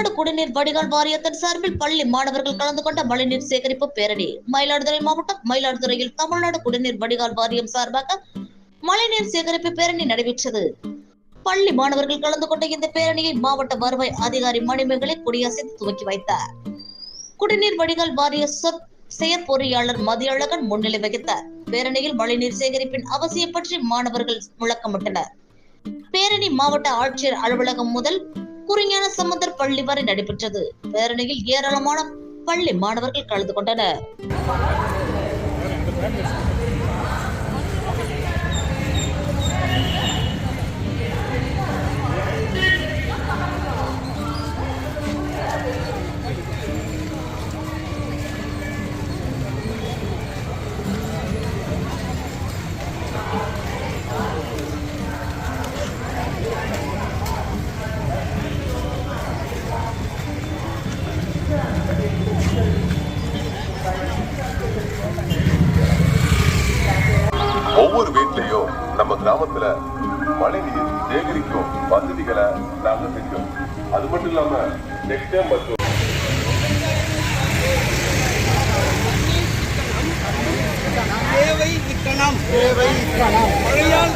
தமிழ்நாடு குடிநீர் வடிகால் வாரியத்தின் சார்பில் பள்ளி மாணவர்கள் கலந்து கொண்ட மழைநீர் சேகரிப்பு பேரணி. மயிலாடுதுறை மாவட்டம் மயிலாடுதுறையில் தமிழ்நாடு குடிநீர் வடிகால் வாரியம் சார்பாக மழைநீர் சேகரிப்பு பேரணி நடைபெற்றது. பள்ளி மாணவர்கள் கலந்து கொண்ட இந்த பேரணியை மாவட்ட வருவாய் அதிகாரி மணிமேகலை கொடியசைத்து துவக்கி வைத்தார். குடிநீர் வடிகால் வாரிய சொற் செயற்பொறியாளர் மதியழகன் முன்னிலை வகித்தார். பேரணியில் மழைநீர் சேகரிப்பின் அவசியம் பற்றி மாணவர்கள் முழக்கமிட்டனர். பேரணி மாவட்ட ஆட்சியர் அலுவலகம் முதல் குறிஞான சமுந்தர் பள்ளி வரை நடைபெற்றது. பேரணியில் ஏராளமான பள்ளி மாணவர்கள் கலந்து கொண்டனர். ஒவ்வொரு வீட்லயும் நம்ம கிராமத்துல மழைநீர் சேகரிக்கும் வசதிகளை நாங்க செஞ்சோம். அது மட்டும் இல்லாம நெக்ஸ்ட் டைம் மற்றும் தேவை இக்கணம். தேவை இக்கணம். மழையால்